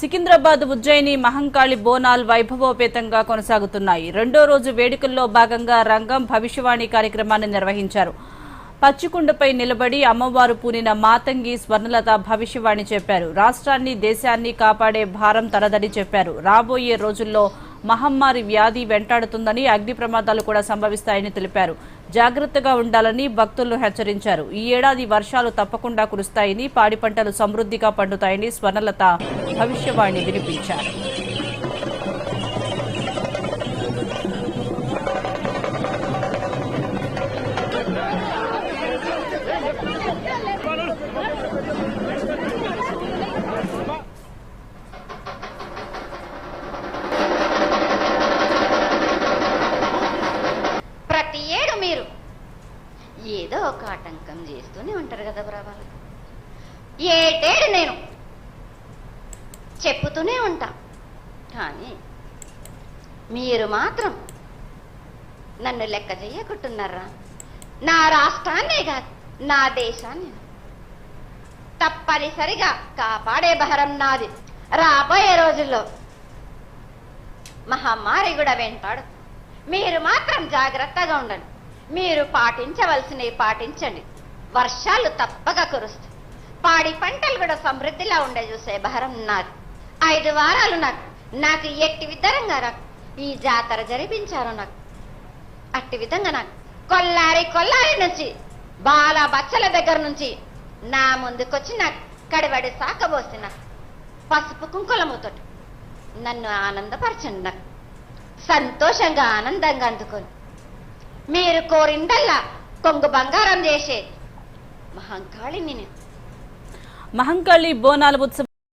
సికింద్రాబాద్ ఉజ్జయిని మహంకాళి బోనాల్ వైభవోపేతంగా కొనసాగుతున్నాయి. రెండో రోజు వేడుకల్లో భాగంగా రంగం భవిష్యవాణి కార్యక్రమాన్ని నిర్వహించారు. పచ్చికుండపై నిలబడి అమ్మవారు పూనిన మాతంగి స్వర్ణలత భవిష్యవాణి చెప్పారు. రాష్ట్రాన్ని దేశాన్ని కాపాడే భారం తనదని చెప్పారు. రాబోయే రోజుల్లో మహమ్మారి వ్యాధి వెంటాడుతుందని అగ్ని ప్రమాదాలు కూడా సంభవిస్తాయని తెలిపారు. జాగ్రత్తగా ఉండాలని భక్తులను హెచ్చరించారు. ఈ ఏడాది వర్షాలు తప్పకుండా కురుస్తాయని పాడి పంటలు సమృద్ధిగా పండుతాయని స్వర్ణలత భవిష్యవాణి వినిపించారు. ఏదో ఒక ఆటంకం చేస్తూనే ఉంటారు కదా బ్రాబాలు ఏటేడు నేను చెప్పుతూనే ఉంటా. కానీ మీరు మాత్రం నన్ను లెక్క చేయకుంటున్నారా? నా రాష్ట్రాన్నే కాదు నా దేశాన్ని తప్పనిసరిగా కాపాడే భారం నాది. రాబోయే రోజుల్లో మహమ్మారి కూడా వెంటాడు. మీరు మాత్రం జాగ్రత్తగా ఉండండి. మీరు పాటించవలసినవి పాటించండి. వర్షాలు తప్పగా కురుస్తాయి. పాడి పంటలు కూడా సమృద్ధిలా ఉండే చూసే భారం నాకు. ఐదు వారాలు నాకు. నాకు ఎట్టి విధంగా నాకు. ఈ జాతర జరిపించారు నాకు. అట్టి విధంగా నాకు. కొల్లారి కొల్లారి నుంచి బాల బచ్చల దగ్గర నుంచి నా ముందుకొచ్చి నాకు కడివడి సాకబోసిన నాకు. పసుపు కుంకులముతోటి నన్ను ఆనందపరచండి నాకు. సంతోషంగా ఆనందంగా అందుకొని. మీరు కోరిందల్లా కొంగు బంగారం చేసేది మహంకాళి నేను మహంకాళి బోనాల ఉత్సవం